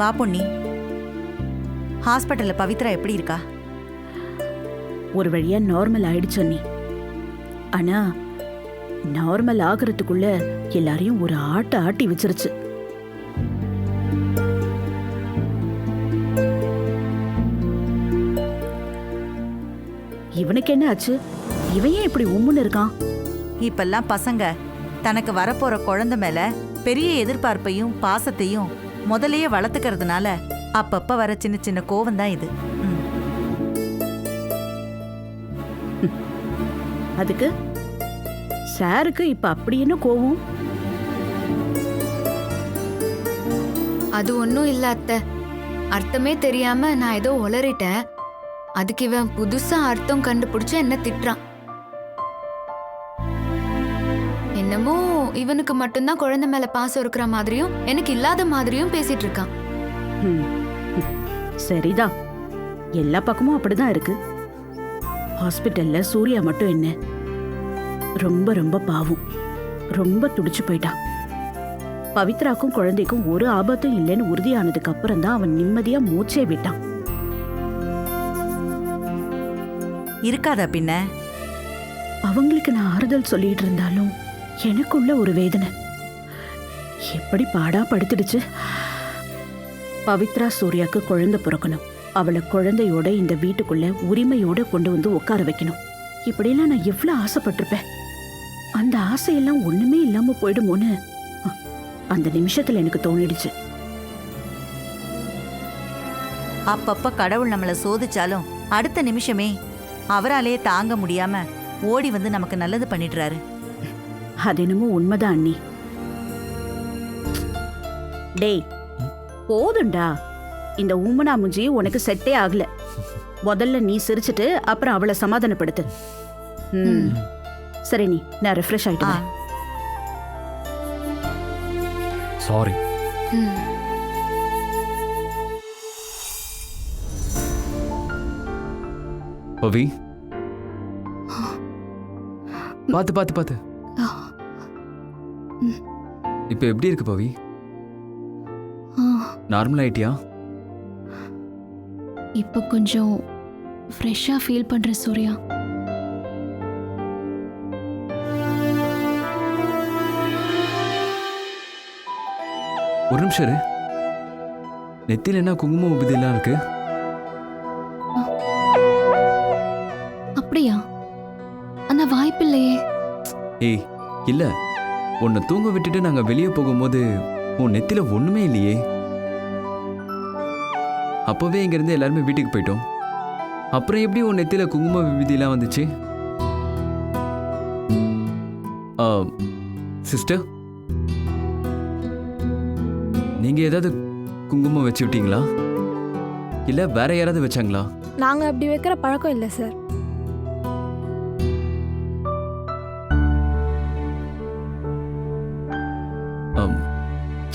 வா பொன்னி. ஹாஸ்பிட்டல்ல பவித்ரா எப்படி இருக்கா? ஒரு வழியா நார்மல் ஆயிடுச்சு நீ ஆனா நார்மல் ஆகுறதுக்குள்ள எல்லாரையும் ஒரு ஆட்ட ஆட்டி வச்சிருச்சு. இவனுக்கு என்ன ஆச்சு? இவன் ஏன் இப்படி உம்முன்னு இருக்கான்? இப்பெல்லாம் பசங்க தனக்கு வரப்போற குழந்தை மேல பெரிய எதிர்பார்ப்பையும் பாசத்தையும் முதல்லயே வளர்த்துக்கிறதுனால அப்பப்ப வர சின்ன சின்ன கோவம் தான் இது. அதுக்கு சாருக்கு இப்ப அப்படி என்ன கோவம்? அது ஒன்றும் இல்ல அத்தை. அர்த்தமே தெரியாம நான் ஏதோ உளறிட்டேன். அதுக்கு இவன் புதுசா அர்த்தம் கண்டுபிடிச்சு என்ன திட்டுறான். இவனுக்கு மட்டும்தான் குழந்தை மேல பாசம் இருக்கிற மாதிரியும் எனக்கு இல்லாத மாதிரியும் பேசிட்டு இருக்கான். ம். சரிதான். எல்லா பக்கமும் அப்படிதான் இருக்கு. ஹாஸ்பிட்டல்ல சூர்யா மட்டும் என்ன? ரொம்ப ரொம்ப பாவம். ரொம்ப துடிச்சு போயிட்டான். பவித்ராக்கும் குழந்தைக்கும் ஒரு ஆபத்தும் இல்லைன்னு உறுதியானதுக்கு அப்புறம் தான் அவன் நிம்மதியா மூச்சே விட்டான். இருக்காதா பின்ன? அவங்களுக்கு நான் ஆறுதல் சொல்லிட்டு இருந்தாலும் எனக்குள்ள ஒரு வேதனை. எப்படி பாடா படுத்துடுச்சு? பவித்ரா சூர்யாக்கு குழந்தை பிறக்கணும். அவளை குழந்தையோட இந்த வீட்டுக்குள்ள உரிமையோட கொண்டு வந்து உட்கார வைக்கணும். இப்படியெல்லாம் நான் எவ்வளோ ஆசைப்பட்டிருப்பேன். அந்த ஆசையெல்லாம் ஒண்ணுமே இல்லாம போயிடுமோன்னு அந்த நிமிஷத்துல எனக்கு தோணிடுச்சு. அப்பப்ப கடவுள் நம்மள சோதிச்சாலும் அடுத்த நிமிஷமே அவராலேயே தாங்க முடியாம ஓடி வந்து நமக்கு நல்லது பண்ணிடுறாரு. அது என்னமோ உண்மைதான் அண்ணி. டேய் போதும்டா. இந்த ஊமனா முஞ்சி உனக்கு செட்டே ஆகல. முதல்ல நீ சிரிச்சிட்டு அப்புறம் அவளை சமாதானப்படுத்து. ம். சரி நீ நான் ரெஃப்ரெஷ் ஆயிட்டு. சாரி ம். பவி. பார்த்து பார்த்து பார்த்து இப்போ எப்படி இருக்கு பவி? நார்மல் ஆயிட்டியா? இப்போ கொஞ்சம் ஃப்ரெஷ்ஷாக ஃபீல் பண்ணுறேன் சூர்யா. ஒரு நிமிஷம் நெத்தியில் என்ன குங்குமம் உபதியெல்லாம் இருக்கு? உன்னை தூங்க விட்டுட்டு நாங்க வெளியே போகும்போது உன் நெத்தில ஒண்ணுமே இல்லையே. அப்பவே இங்கேருந்து எல்லாருமே வீட்டுக்கு போயிட்டோம். அப்புறம் எப்படி உன் நெத்தில குங்கும விபதிலாம் வந்துச்சு? சிஸ்டர்? நீங்க ஏதாவது குங்குமம் வச்சு விட்டீங்களா? இல்ல வேற யாராவது வச்சாங்களா? நாங்கள் அப்படி வைக்கிற பழக்கம் இல்லை சார்.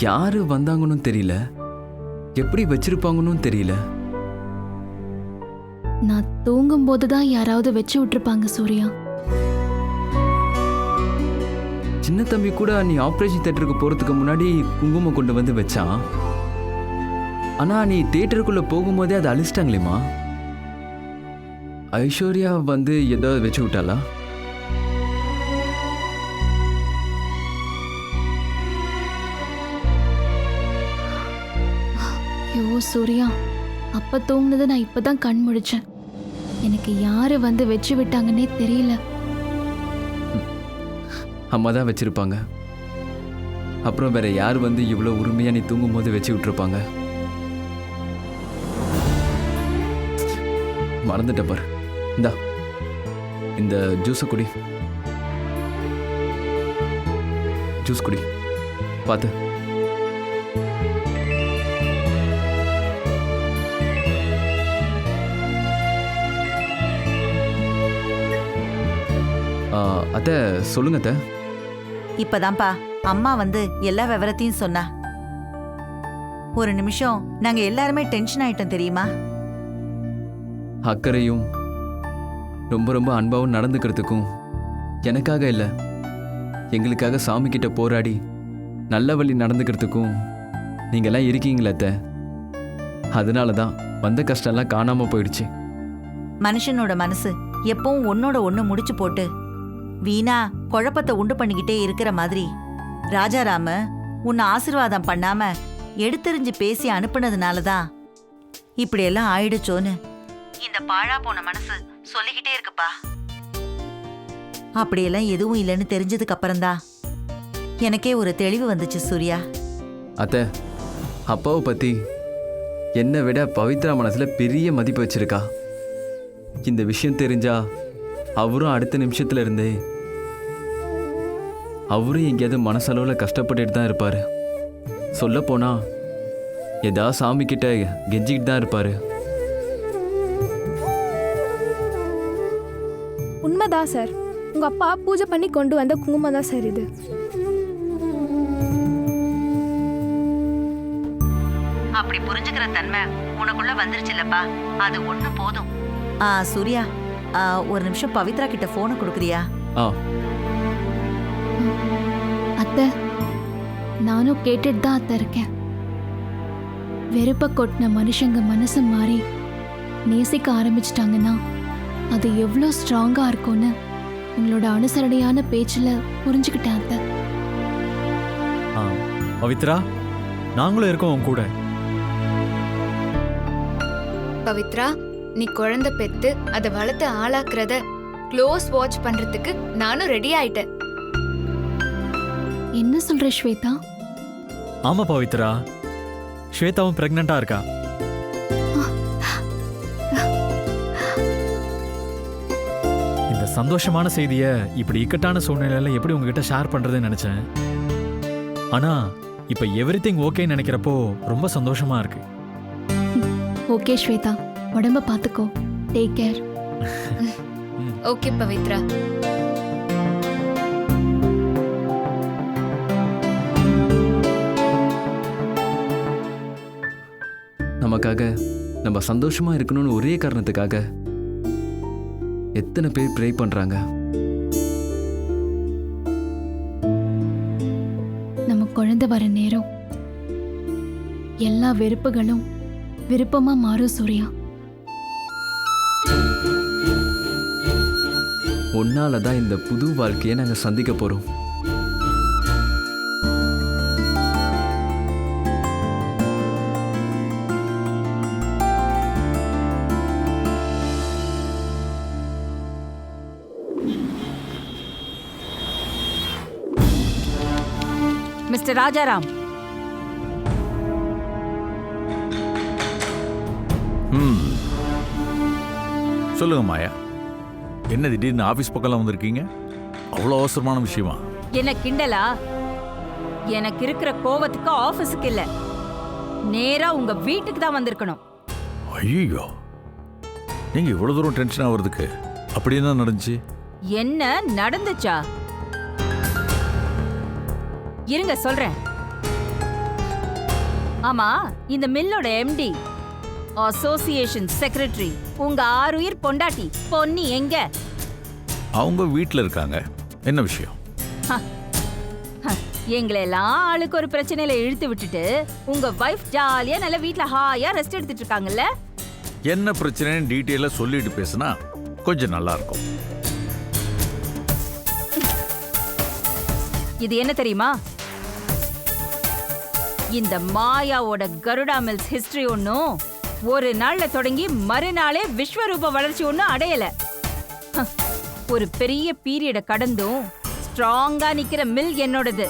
யாரு வந்தாங்கன்னு தெரியல. எப்படி வச்சிருப்பாங்கன்னு தெரியல. நான் தூங்கும்போது தான் யாராவது வச்சு விட்டுருப்பாங்க சூர்யா. சின்ன தம்பி கூட நீ ஆப்ரேஷன் தேட்டருக்கு போறதுக்கு முன்னாடி குங்குமம் கொண்டு வந்து வச்சான் ஆனா நீ தேட்டருக்குள்ள போகும்போதே அதை அழிச்சிட்டாங்களேம்மா. ஐஸ்வர்யா வந்து ஏதாவது வச்சு விட்டாளா? ஐயோ சூர்யா அப்ப தூங்குனது நான் இப்பதான் கண் முழிச்சேன் எனக்கு யாரு வந்து வச்சு விட்டாங்கன்னே தெரியல. அம்மா தான் வச்சிருப்பாங்க. அப்புறம் வேற யார் வந்து இவ்வளோ உரிமையா நீ தூங்கும் போது வச்சு விட்டுருப்பாங்க? மறந்துட்ட பாரு. இந்தா இந்த ஜூஸை குடி. ஜூஸ் குடி. பார்த்து அத்தை சொல்லுங்க அத்தை. இப்பதான்ப்பா அம்மா வந்து எல்லா விவரத்தையும் சொன்னா. ஒரு நிமிஷம் நாங்க எல்லாருமே டென்ஷன் ஆயிட்டோம் தெரியுமா? அக்கறையும் ரொம்ப ரொம்ப அன்பாவும் நடந்துக்கிறதுக்கும் எனக்காக இல்லை. எங்களுக்காக சாமி கிட்ட போராடி நல்ல வழி நடந்துக்கிறதுக்கும் நீங்கெல்லாம் இருக்கீங்களே அத்தை. அதனால தான் வந்த கஷ்டம்லாம் காணாம போயிடுச்சு. மனுஷனோட மனசு எப்பவும் ஒன்னோட ஒண்ணு முடிச்சு போட்டு வீணா குழப்பத்தை உண்டு பண்ணிக்கிட்டே இருக்கிற மாதிரி. ராஜாராம உன்னை ஆசீர்வாதம் பண்ணாம எடுத்தெறிஞ்சு பேசி அனுப்புனதுனால தான் இப்படியெல்லாம் ஆயிடுச்சோன்னு இந்த பாழா போன மனசு சொல்லிக்கிட்டே இருக்குப்பா. அப்படியெல்லாம் எதுவும் இல்லைன்னு தெரிஞ்சதுக்கு அப்புறம்தான் எனக்கே ஒரு தெளிவு வந்துச்சு சூர்யா. அத்தை அப்பாவை பற்றி என்னை விட பவித்ரா மனசில் பெரிய மதிப்பு வச்சிருக்கா. இந்த விஷயம் தெரிஞ்சா அவரும் அடுத்த நிமிஷத்துல இருந்தே அவரும் எங்கேயாவது மனசளவில் கஷ்டப்பட்டுட்டு தான் இருப்பார். சொல்லப்போனா ஏதாவது சாமி கிட்ட கெஞ்சிக்கிட்டு தான் இருப்பார். உண்மைதான் சார். உங்கள் அப்பா பூஜை பண்ணி கொண்டு வந்த குங்குமம் தான் சார் இது. அப்படி புரிஞ்சுக்கிற தன்மை உனக்குள்ள வந்துருச்சுல்லப்பா அது ஒண்ணு போதும். ஆ சூர்யா. ஒரு நிமிஷம் பவித்ரா கிட்ட போனை கொடுக்குறியா? ஆ. அத்தை நானும் கேட்டுட்டு தான் அத்தை இருக்கேன். வெறுப்ப கொட்டின மனுஷங்க மனசு மாறி நேசிக்க ஆரம்பிச்சிட்டாங்கன்னா அது எவ்வளோ ஸ்ட்ராங்காக இருக்கும்னு உங்களோட அனுசரணையான பேச்சில் புரிஞ்சுக்கிட்டேன் அத்தை. ஆ பவித்ரா நாங்களும் இருக்கோம் உன் கூட. பவித்ரா நீ குழந்தை பெத்து அதை வளர்த்து ஆளாக்குறத க்ளோஸ் வாட்ச் பண்றதுக்கு நானும் ரெடி ஆயிட்டேன். என்ன சொல்ற ஸ்வேதா? ஆமா பவித்ரா. ஸ்வேதாவும் பிரெக்னெண்டா இருக்கா? இந்த சந்தோஷமான செய்தியை இப்படி இக்கட்டான சூழ்நிலையில எப்படி உங்ககிட்ட ஷேர் பண்றதுன்னு நினைச்சேன். ஆனா இப்ப எவ்ரி திங் ஓகேன்னு நினைக்கிறப்போ ரொம்ப சந்தோஷமா இருக்கு. ஓகே ஸ்வேதா. உடம்ப பார்த்துக்கோ டேக் கேர் ஓகே பவித்ரா நமக்காக நம்ம சந்தோஷமா இருக்கணும்னு ஒரே காரணத்துக்காக எத்தனை பேர் ப்ரே பண்றாங்க? நம்ம குழந்தை வர நேரம் எல்லா வெறுப்புகளும் விருப்பமா மாறும் சூர்யா. ஒன்னால தான் இந்த புது வாழ்க்கையை நாங்கள் சந்திக்க போறோம். மிஸ்டர் ராஜாராம். சொல்லுங்க மாயா. என்ன திடீர்னு ஆஃபீஸ் பக்கம்லாம் வந்திருக்கீங்க? அவ்வளோ அவசரமான விஷயமா? என்ன கிண்டலா? எனக்கு இருக்கிற கோவத்துக்கு ஆபீஸுக்கு இல்ல. நேரா உங்க வீட்டுக்கு தான் வந்திருக்கணும். ஐயோ நீங்க இவ்வளோ தூரம் டென்ஷன் ஆகுறதுக்கு அப்படி என்ன நடந்துச்சு? என்ன நடந்துச்சா? இருங்க சொல்றேன். ஆமா இந்த மில்லோட எம்டி அசோசியேஷன் செக்ரட்டரி உங்க ஆறுயிர் பொண்டாட்டி பொன்னி எங்க? அவங்க வீட்டில் இருக்காங்க. என்ன விஷயம்? எங்களை எல்லாம் ஆளுக்கு ஒரு பிரச்சனையில இழுத்து விட்டுட்டு உங்க வைஃப் ஜாலியா நல்ல வீட்ல ஹாயா ரெஸ்ட் எடுத்துட்டு இருக்காங்கல்ல? என்ன பிரச்சனைன்னு டீட்டெயிலாக சொல்லிட்டு பேசுனா கொஞ்சம் நல்லா இருக்கும் இது என்ன தெரியுமா? இந்த மாயாவோட கருடா மில்ஸ் ஹிஸ்டரி ஒன்னும் ஒரு நாள்ல தொடங்கி மறுநாளே விஸ்வரூப வளர்ச்சி ஒன்னும் அடையல. ஒரு பெரிய பீரியட கடந்தும் ஸ்ட்ராங்கா நிக்கிற மில் என்னோடது.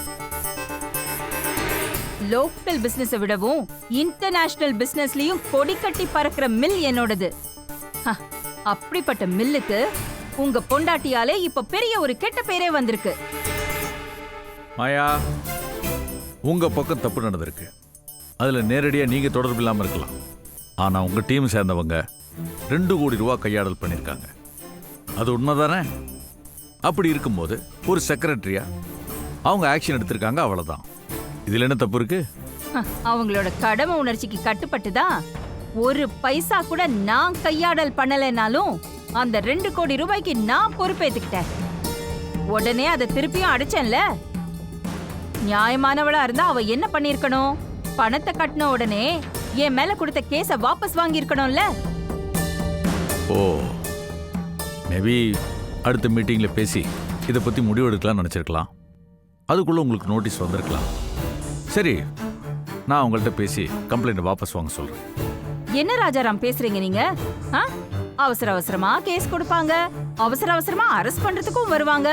லோக்கல் பிசினஸை விடவும் இன்டர்நேஷனல் பிசினஸ்லயும் கொடி கட்டி பறக்கிற மில் என்னோடது. அப்படிப்பட்ட மில்லுக்கு உங்க பொண்டாட்டியாலே இப்ப பெரிய ஒரு கெட்ட பேரே வந்திருக்கு. மாயா உங்க பக்கம் தப்பு நடந்திருக்கு. அதுல நேரடியா நீங்க தொடர்பு இல்லாம இருக்கலாம். ஆனா உங்க டீம் சேர்ந்தவங்க ரெண்டு கோடி ரூபா கையாடல் பண்ணியிருக்காங்க அது உண்மைதானே? அப்படி இருக்கும்போது ஒரு செக்ரட்டரியா அவங்க ஆக்ஷன் எடுத்திருக்காங்க அவ்வளவுதான். இதுல என்ன தப்பு இருக்கு? அவங்களோட கடமை உணர்ச்சிக்கு கட்டுப்பட்டு தான் ஒரு பைசா கூட நான் கையாடல் பண்ணலைனாலும் அந்த ரெண்டு கோடி ரூபாய்க்கு நான் பொறுப்பேத்துக்கிட்டேன். உடனே அதை திருப்பியும் அடைச்சேன்ல? நியாயமானவளா இருந்தா அவ என்ன பண்ணிருக்கணும் பணத்தை கட்டின உடனே என் மேல கொடுத்த கேஸ வாபஸ் வாங்கி இருக்கணும்ல ஓ மேபி அடுத்த மீட்டிங்கில் பேசி இதை பற்றி முடிவெடுக்கலாம்னு நினச்சிருக்கலாம். அதுக்குள்ளே உங்களுக்கு நோட்டீஸ் வந்திருக்கலாம். சரி நான் உங்கள்கிட்ட பேசி கம்ப்ளைண்ட்டை வாபஸ் வாங்க சொல்கிறேன் என்ன ராஜாராம் பேசுறீங்க நீங்க? அவசர அவசரமா கேஸ் கொடுப்பாங்க. அவசர அவசரமா அரெஸ்ட் பண்றதுக்கும் வருவாங்க.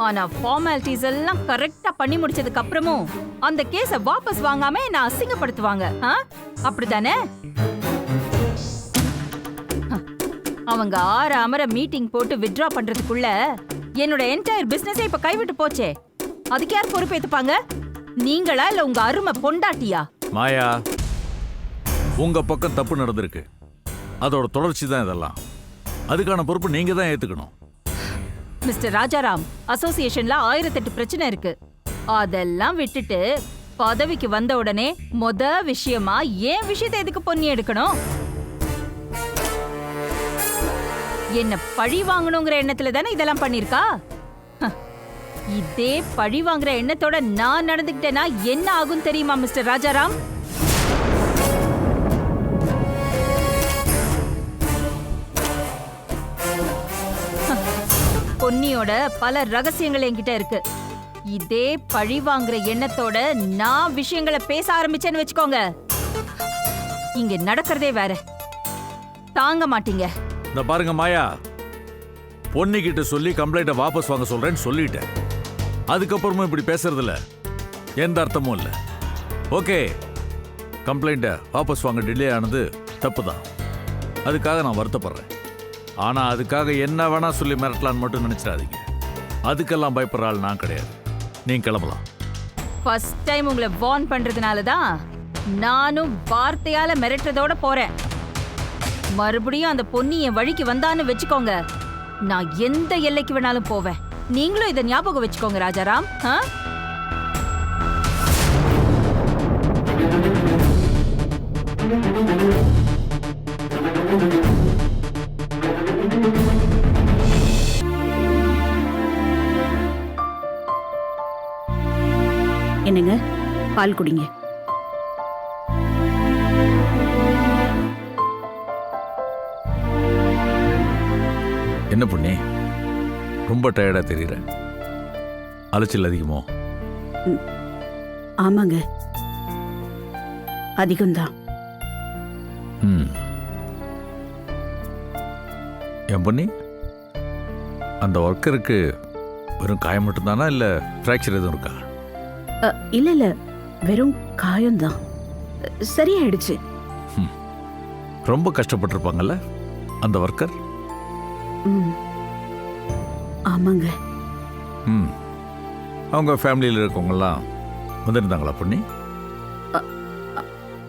ஆனா ஃபார்மாலிட்டிஸ் எல்லாம் கரெக்டா பண்ணி முடிச்சதுக்கு அப்புறமும் அந்த கேஸ வாபஸ் வாங்காம என்ன அசிங்கப்படுத்துவாங்க. ஆ? அப்படிதானே அவங்க ஆற அமர மீட்டிங் போட்டு வித்ட்ரா பண்றதுக்குள்ள என்னோட என்டையர் பிசினஸே இப்ப கைவிட்டு போச்சே. அதுக்கு யார் பொறுப்பேத்துப்பாங்க நீங்களா இல்ல உங்க அருமை பொண்டாட்டியா? மாயா உங்கள் பக்கம் தப்பு நடந்திருக்கு. அதோட தொடர்ச்சி தான் இதெல்லாம். அதுக்கான பொறுப்பு நீங்கள் தான் ஏற்றுக்கணும் மிஸ்டர் ராஜாராம் அசோசியேஷன்ல ஆயிரத்தெட்டு பிரச்சனை இருக்கு. அதெல்லாம் விட்டுட்டு பதவிக்கு வந்த உடனே மொத விஷயமா ஏன் விஷயத்தை எதுக்கு பொன்னி எடுக்கணும்? என்ன பழி வாங்கணுங்கிற எண்ணத்துல தானே இதெல்லாம் பண்ணிருக்கா? இதே பழி வாங்குற எண்ணத்தோட நான் நடந்துக்கிட்டேன்னா என்ன ஆகும் தெரியுமா மிஸ்டர் ராஜாராம்? பொன்னியோட பல ரகசியங்கள் என்கிட்ட இருக்கு. இதே பழி வாங்குற எண்ணத்தோட நான் விஷயங்களை பேச ஆரம்பிச்சேன்னு வச்சுக்கோங்க. இங்க நடக்கிறதே வேற. தாங்க மாட்டீங்க. இந்த பாருங்க மாயா. பொன்னிக்கிட்ட சொல்லி கம்ப்ளைண்ட்டை வாபஸ் வாங்க சொல்கிறேன்னு சொல்லிட்டேன். அதுக்கப்புறமும் இப்படி பேசுறதில்ல. எந்த அர்த்தமும் இல்லை. ஓகே. கம்ப்ளைண்ட்டை வாபஸ் வாங்க டிலே ஆனது தப்பு தான் அதுக்காக நான் வருத்தப்படுறேன். ஆனால் அதுக்காக என்ன வேணால் சொல்லி மிரட்டலான்னு மட்டும் நினச்சிடாதீங்க. அதுக்கெல்லாம் பயப்படுற ஆள் நான் கிடையாது. நீங்க கிளம்பலாம். ஃபர்ஸ்ட் டைம் உங்களை வார்ன் பண்ணுறதுனால தான் நானும் வார்த்தையால் மிரட்டுறதோட போகிறேன் மறுபடியும் அந்த பொண்ணு என் வழிக்கு வந்தான்னு வச்சுக்கோங்க. நான் எந்த எல்லைக்கு வேணாலும் போவேன். நீங்களும் இதை ஞாபகம் வச்சுக்கோங்க ராஜாராம். ஆ? என்னங்க பால் குடிங்க. என்ன பொண்ணி? ரொம்ப டயர்டாக தெரியுற. அலைச்சல் அதிகமோ? ஆமாங்க. அதிகம்தான். ம். என் பொண்ணி அந்த ஒர்க்கருக்கு வெறும் காயம் மட்டும்தானா? இல்லை ஃப்ராக்சர் எதுவும் இருக்கா? இல்ல இல்ல வெறும் காயம்தான். சரியாயிடுச்சு. ரொம்ப கஷ்டப்பட்டிருப்பாங்கல்ல அந்த ஒர்க்கர் ஆமாங்க. ம். அவங்க ஃபேமிலியில் இருக்கவங்கெல்லாம் வந்திருந்தாங்களா பொண்ணி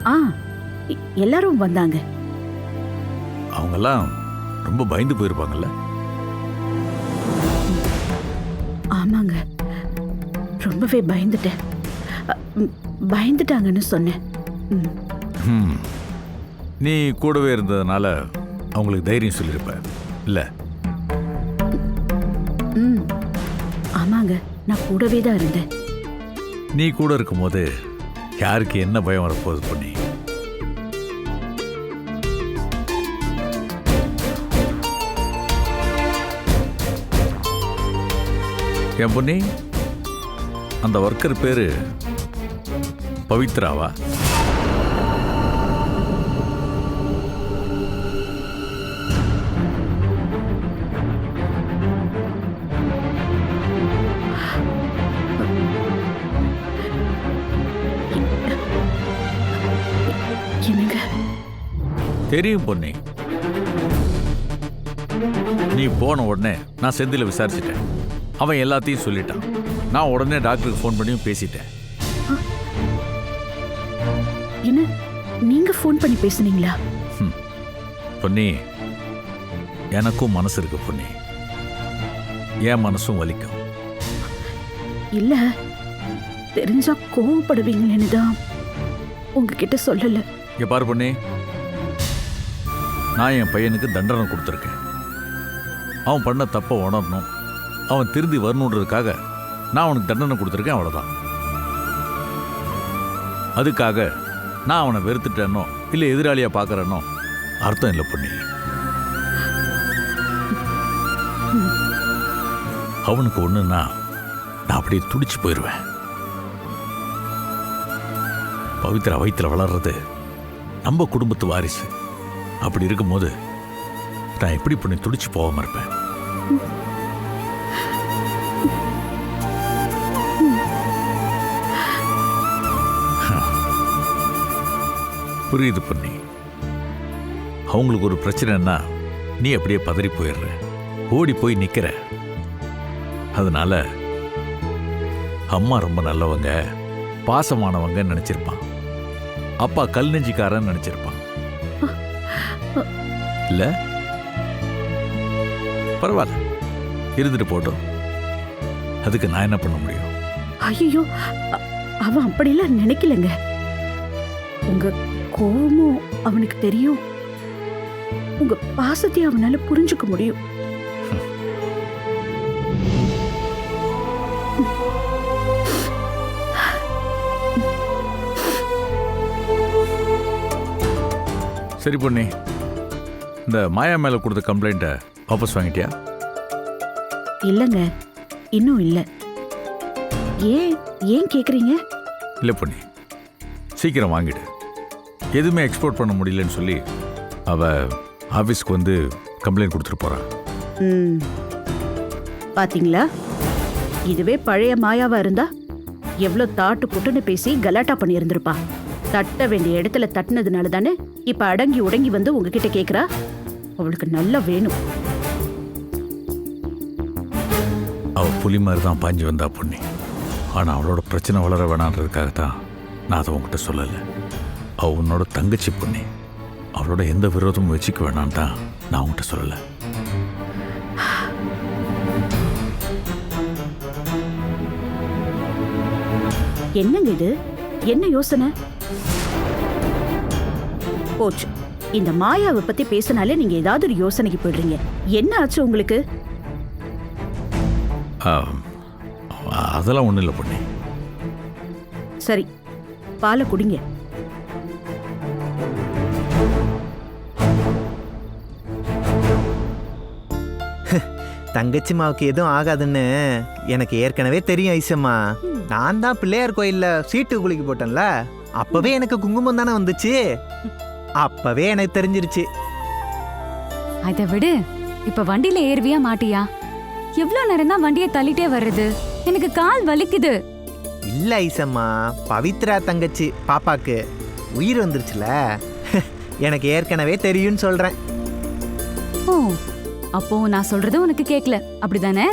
ஆ எல்லாரும் வந்தாங்க. அவங்கெல்லாம் ரொம்ப பயந்து போயிருப்பாங்கல்ல? ஆமாங்க. ரொம்பவே பயந்துட்டேன். பயந்துட்டாங்கன்னு சொன்னேன். நீ கூடவே இருந்ததுனால அவங்களுக்கு தைரியம் சொல்லியிருப்ப இல்லை? ம். ஆமாங்க நான் கூடவே தான் இருந்தேன். நீ கூட இருக்கும்போது யாருக்கு என்ன பயம் வரப்போகுது பொண்ணி என் பொண்ணி அந்த ஒர்க்கர் பேரு பவித்ராவா. தெரியும் பொண்ணி நீ போன உடனே நான் செந்தில விசாரிச்சிட்டேன். அவன் எல்லாத்தையும் சொல்லிட்டான். நான் உடனே டாக்டருக்கு ஃபோன் பண்ணியும் பேசிட்டேன். என்ன? நீங்க ஃபோன் பண்ணி பேசுனீங்களா? பொன்னி எனக்கும் மனசு இருக்கு பொன்னி. என் மனசும் வலிக்கும். இல்ல தெரிஞ்சா கோவப்படுவீங்களேன்னு தான் உங்ககிட்ட சொல்லல. இங்க பாரு பொண்ணி நான் என் பையனுக்கு தண்டனை கொடுத்துருக்கேன். அவன் பண்ண தப்பை உணரணும். அவன் திருந்தி வரணுன்றதுக்காக நான் அவனுக்கு தண்டனை கொடுத்துருக்கேன் அவ்வளோதான் அதுக்காக நான் அவனை வெறுத்துட்டேனோ இல்லை எதிராளியாக பார்க்குறேனோ அர்த்தம் இல்லை பொண்ணி அவனுக்கு ஒன்றுன்னா நான் அப்படியே துடிச்சு போயிடுவேன் பவித்ரா வயிற்றில் வளர்றது நம்ம குடும்பத்து வாரிசு. அப்படி இருக்கும்போது நான் எப்படி பண்ணி துடிச்சு போகாம இருப்பேன்? புரியுது பண்ணி அவங்களுக்கு ஒரு பிரச்சனைன்னா நீ அப்படியே பதறி போயிடுற. ஓடி போய் நிக்கிற. அதனால அம்மா ரொம்ப நல்லவங்க பாசமானவங்கன்னு நினைச்சிருப்பான். அப்பா கல் நெஞ்சிக்காரன் நினைச்சிருப்பான். இல்ல? பரவாயில்ல. இருந்துட்டு போட்டோம். அதுக்கு நான் என்ன பண்ண முடியும்? ஐயோ அவன் அப்படிலாம் நினைக்கலங்க. உங்க கோபமும் அவனுக்கு தெரியும். உங்க பாசத்தையும் அவனால புரிஞ்சுக்க முடியும். சரி பொண்ணி இந்த மாயா மேல கொடுத்த கம்ப்ளைண்ட்டை வாபஸ் வாங்கிட்டியா? இல்லங்க இன்னும் இல்ல. ஏன் ஏன் கேக்குறீங்க? இல்லை பொண்ணி சீக்கிரம் வாங்கிடு. எதுவுமே எக்ஸ்போர்ட் பண்ண முடியலன்னு சொல்லி அவ ஆஃபீஸ்க்கு வந்து கம்ப்ளைண்ட் கொடுத்துட்டு போறான் ம். பாத்தீங்களா? இதுவே பழைய மாயாவா இருந்தா எவ்வளோ தாட்டு புட்டுன்னு பேசி கலாட்டா பண்ணியிருந்திருப்பா. தட்ட வேண்டிய இடத்துல தட்டினதுனால தானே இப்ப அடங்கி உடங்கி வந்து உங்ககிட்ட கேக்குறா? அவளுக்கு நல்லா வேணும். அவ புலி மாதிரி தான் பாஞ்சு வந்தா பொண்ணி ஆனால் அவளோட பிரச்சனை வளர வேணான்றதுக்காக தான் நான் அதை உன்கிட்ட சொல்லலை. அவ உன்னோட தங்கச்சி பொண்ணி. அவளோட எந்த விரோதமும் வச்சுக்க வேணான்னு தான் நான் உன்கிட்ட சொல்லலை. என்னங்க இது? என்ன யோசனை? போச்சு. இந்த மாயாவை பத்தி பேசினாலே நீங்க ஏதாவது ஒரு யோசனைக்கு போயிடுறீங்க. என்ன ஆச்சு உங்களுக்கு? ஆ, அதெல்லாம் ஒன்றும் இல்லை பொண்ணி. சரி பாலை குடிங்க. தங்கச்சி மாவுக்கு எதுவும் ஆகாதுன்னு எனக்கு ஏற்கனவே தெரியும் ஐசம்மா. நான் தான் பிள்ளையார் கோயில்ல சீட்டு குளிக்க போட்டேன்ல. அப்பவே எனக்கு குங்குமம் தானே வந்துச்சு. அப்பவே எனக்கு தெரிஞ்சிருச்சு. அதை விடு. இப்ப வண்டியில ஏறுவியா மாட்டியா? எவ்வளவு நேரம் தான் வண்டியை தள்ளிட்டே வர்றது? எனக்கு கால் வலிக்குது. இல்ல ஐசம்மா பவித்ரா தங்கச்சி பாப்பாக்கு. உயிர் வந்துருச்சுல. எனக்கு ஏற்கனவே தெரியும்னு சொல்றேன். அப்போ நான் சொல்றது உனக்கு கேக்கல. அப்படிதானே.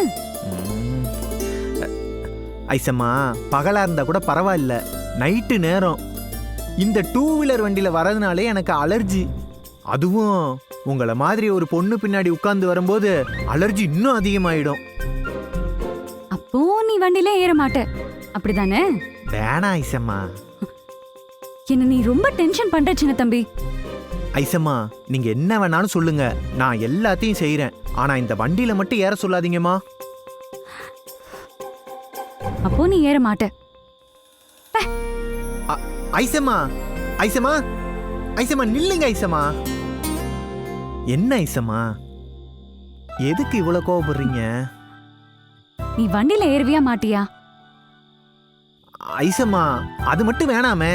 ஐசம்மா பகலா இருந்தா கூட பரவாயில்ல. நைட்டு நேரம். இந்த டூ வீலர் வண்டியில வரதுனாலே எனக்கு அலர்ஜி. அதுவும் உங்களை மாதிரி ஒரு பொண்ணு பின்னாடி உட்கார்ந்து வரும்போது அலர்ஜி இன்னும் அதிகமாயிடும். அப்போ நீ வண்டியில ஏற மாட்ட. அப்படிதானே? வேணாம் ஐசம்மா. என்ன நீ ரொம்ப டென்ஷன் பண்ற சின்ன தம்பி. ஐசம்மா நீங்க என்ன வேணாலும் சொல்லுங்க. நான் எல்லாத்தையும் செய்றேன். ஆனா இந்த வண்டியில மட்டும் ஏற சொல்லாதீங்கம்மா. அப்போ நீ ஏற மாட்ட. ஐசம்மா ஐசம்மா ஐசம்மா நில்லுங்க ஐசம்மா. என்ன ஐசம்மா? எதுக்கு இவ்வளவு கோவப்படுறீங்க? நீ வண்டியில ஏறுவியா மாட்டியா? ஐசம்மா அது மட்டும் வேணாமே.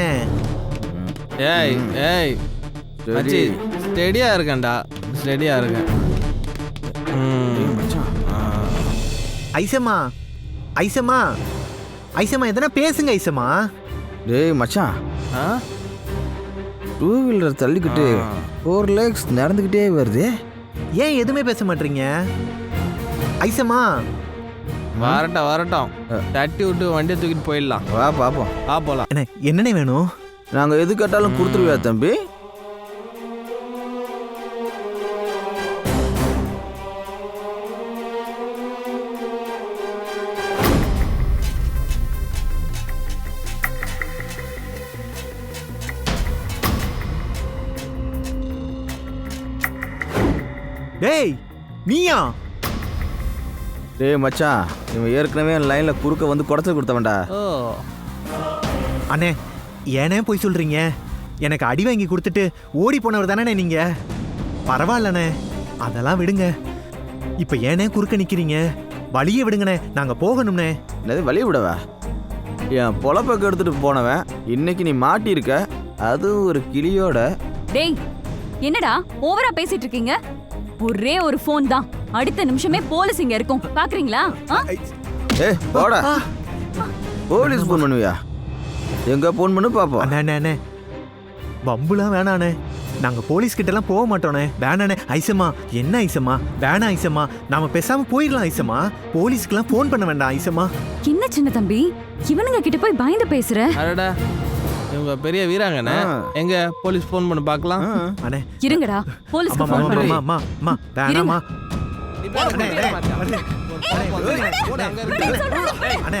ஏய் ஏய். மச்சி ஸ்டெடியா இருக்கேன்டா. ஸ்டெடியா இருக்கேன். ஐசம்மா ஐசம்மா ஐசம்மா எதனா பேசுங்க ஐசம்மா. டேய் மச்சான். ஆ? டூ வீலர் தள்ளிக்கிட்டு. ஃபோர் லேக்ஸ் நடந்துக்கிட்டே வருது. ஏன் எதுவுமே பேச மாட்டீங்க? ஐசம்மா. வரட்டும் வரட்டும். தட்டி விட்டு வண்டியை தூக்கிட்டு போயிடலாம். வா பாப்போம். வா போலாம். என்ன என்னனே வேணும்? நாங்கள் எது கேட்டாலும் கொடுத்துருவியா தம்பி? நீயா? டேய் மச்சான் இவன் ஏற்கனவே லைனில் குறுக்க வந்து குடச்சல் கொடுத்தவன்டா. அண்ணே ஏனே போய் சொல்றீங்க? எனக்கு அடி வாங்கி கொடுத்துட்டு ஓடி போனவர் தானே நீங்க? பரவாயில்லண்ணே அதெல்லாம் விடுங்க. இப்ப ஏனே குறுக்க நிக்கிறீங்க? வழிய விடுங்கண்ணே நாங்க போகணும்னே என்னது வழி விடவா? என் பொழப்ப எடுத்துட்டு போனவன் இன்னைக்கு நீ மாட்டியிருக்க அதுவும் ஒரு கிளியோட. டேய் என்னடா ஓவரா பேசிட்டு இருக்கீங்க? ஒரே ஒரு ஃபோன் தான். அடுத்த நிமிஷமே போலீஸ் இங்க இருக்கும். பாக்குறீங்களா? ஏ போடா. போலீஸ் ஃபோன் பண்ணுவியா? எங்க ஃபோன் பண்ணு பாப்போம். அண்ணே அண்ணே பம்புலாம் வேணாண்ணே. நாங்க போலீஸ் கிட்ட எல்லாம் போக மாட்டோண்ணே. வேணாண்ணே. ஐசம்மா என்ன ஐசம்மா? வேணாம் ஐசம்மா. நாம பேசாம போயிடலாம் ஐசம்மா. போலீஸ்க்குலாம் ஃபோன் பண்ண வேண்டாம் ஐசம்மா. என்ன சின்ன தம்பி? இவனுங்க கிட்ட போய் பயந்து பேசுற? அடடா. இவங்க பெரிய வீராங்கண்ணே எங்க போலீஸ் ஃபோன் பண்ணி பார்க்கலாம் அண்ணே இருங்கடா போலீஸ்க்கு அம்மா ஃபோன் பண்றேன் அம்மா அம்மா வேணாம்மா அண்ணே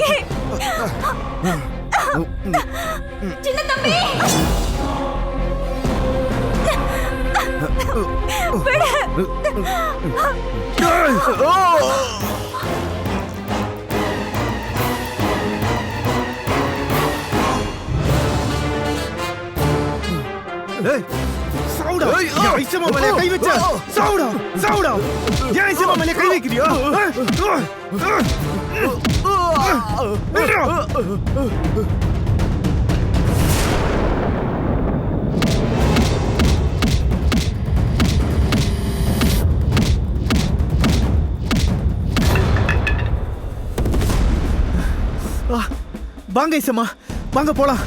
சொன்னா ஏய், சாவுடா. என் ஐசம்மா மேலே கை வச்ச. சாவுடா, சாவுடா. என் ஐசம்மா மேலே கை வைக்கிறியா? வாங்க ஐசம்மா வாங்க போலாம்.